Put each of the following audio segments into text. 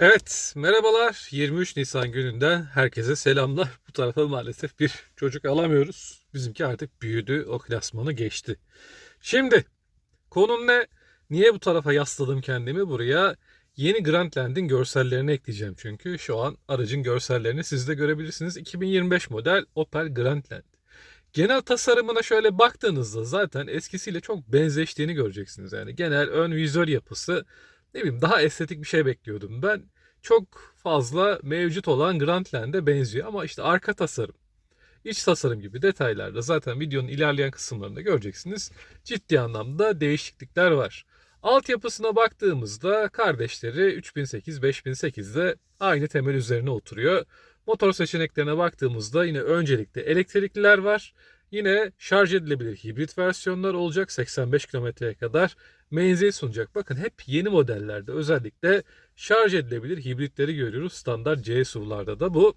Evet, merhabalar. 23 Nisan gününden herkese selamlar. Bu tarafa maalesef bir çocuk alamıyoruz. Bizimki artık büyüdü, o klasmanı geçti. Şimdi konum ne? Niye bu tarafa yasladım kendimi buraya? Yeni Grandland'in görsellerini ekleyeceğim çünkü şu an aracın görsellerini siz de görebilirsiniz. 2025 model Opel Grandland. Genel tasarımına şöyle baktığınızda zaten eskisiyle çok benzeştiğini göreceksiniz. Yani genel ön vizör yapısı ne bileyim daha estetik bir şey bekliyordum ben. Çok fazla mevcut olan Grandland'e benziyor ama işte arka tasarım, iç tasarım gibi detaylarda zaten videonun ilerleyen kısımlarında göreceksiniz. Ciddi anlamda değişiklikler var. Altyapısına baktığımızda kardeşleri 3008-5008'de aynı temel üzerine oturuyor. Motor seçeneklerine baktığımızda yine öncelikle elektrikliler var. Yine şarj edilebilir hibrit versiyonlar olacak. 85 kilometreye kadar menzil sunacak. Bakın hep yeni modellerde özellikle şarj edilebilir hibritleri görüyoruz. Standart C SUV'larda da bu.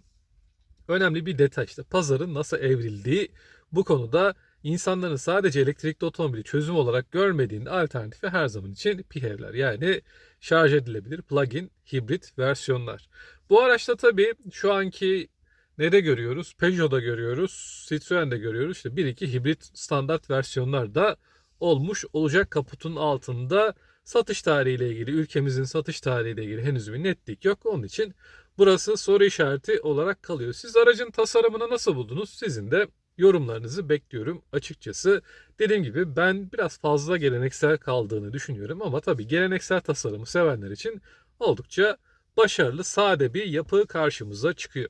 Önemli bir detay işte. Pazarın nasıl evrildiği bu konuda insanların sadece elektrikli otomobili çözüm olarak görmediğinin alternatifi her zaman için PHEV'ler yani şarj edilebilir plug-in hibrit versiyonlar. Bu araçta tabii şu anki Nerede görüyoruz? Peugeot'da görüyoruz. Citroen'de görüyoruz. İşte 1-2 hibrit standart versiyonlar da olmuş olacak kaputun altında. Satış tarihiyle ilgili, ülkemizin satış tarihiyle ilgili henüz bir netlik yok. Onun için burası soru işareti olarak kalıyor. Siz aracın tasarımını nasıl buldunuz? Sizin de yorumlarınızı bekliyorum açıkçası. Dediğim gibi ben biraz fazla geleneksel kaldığını düşünüyorum ama tabii geleneksel tasarımı sevenler için oldukça başarılı, sade bir yapı karşımıza çıkıyor.